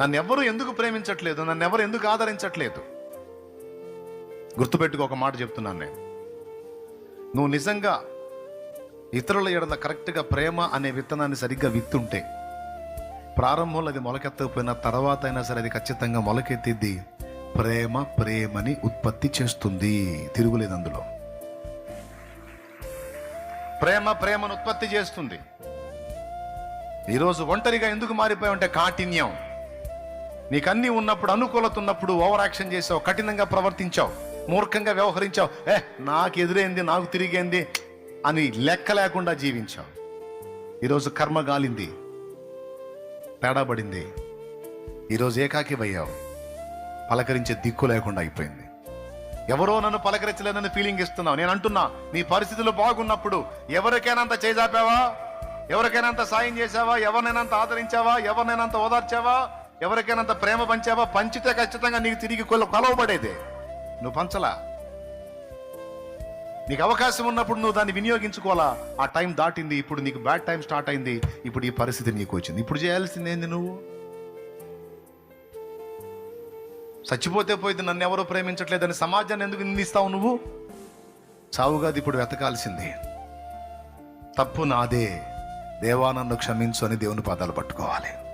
నన్ను ఎవరు ఎందుకు ప్రేమించట్లేదు? నన్ను ఎవరు ఎందుకు ఆదరించట్లేదు? గుర్తుపెట్టుకో ఒక మాట చెప్తున్నాను నేను. నువ్వు నిజంగా ఇతరుల ఎడల కరెక్ట్గా ప్రేమ అనే విత్తనాన్ని సరిగ్గా విత్తుంటే ప్రారంభంలో అది మొలకెత్తకపోయిన తర్వాత అయినా సరే అది ఖచ్చితంగా మొలకెత్తిద్ది. ప్రేమ ప్రేమని ఉత్పత్తి చేస్తుంది. తిరుగులేదు అందులో. ప్రేమ ప్రేమను ఉత్పత్తి చేస్తుంది. ఈరోజు ఒంటరిగా ఎందుకు మారిపోయావంటే కాఠిన్యం. నీకు అన్నీ ఉన్నప్పుడు అనుకూలత ఉన్నప్పుడు ఓవర్ యాక్షన్ చేసావు కఠినంగా ప్రవర్తించావు మూర్ఖంగా వ్యవహరించావు. ఏ నాకు ఎదురైంది నాకు తిరిగేంది అని లెక్క లేకుండా జీవించావు. ఈరోజు కర్మ గాలింది తేడాబడింది ఈరోజు ఏకాకిభయ్యావు పలకరించే దిక్కు లేకుండా అయిపోయింది. ఎవరో నన్ను పలకరించలేనని ఫీలింగ్ ఇస్తున్నావు. నేను అంటున్నా నీ పరిస్థితులు బాగున్నప్పుడు ఎవరికైనా అంత చేజాపావా? ఎవరికైనా అంత సాయం చేసావా ఎవరినైనా అంత ఆదరించావా? ఎవరినైనా అంత ఓదార్చావా? ఎవరికైనా అంత ప్రేమ పంచావా పంచితే ఖచ్చితంగా నీకు తిరిగి కొల కొలవబడేదే. నువ్వు పంచలా? నీకు అవకాశం ఉన్నప్పుడు నువ్వు దాన్ని వినియోగించుకోవాలా? ఆ టైం దాటింది ఇప్పుడు నీకు బ్యాడ్ టైం స్టార్ట్ అయింది ఇప్పుడు ఈ పరిస్థితి నీకు వచ్చింది. ఇప్పుడు చేయాల్సింది ఏంది నువ్వు? చచ్చిపోతే పోయింది నన్ను ఎవరో ప్రేమించట్లేదని సమాజాన్ని ఎందుకు నిందిస్తావు నువ్వు? చావుగాది ఇప్పుడు వెతకాల్సింది. తప్పు నాదే. దేవా నన్ను క్షమించు అని దేవుని పాదాలు పట్టుకోవాలి.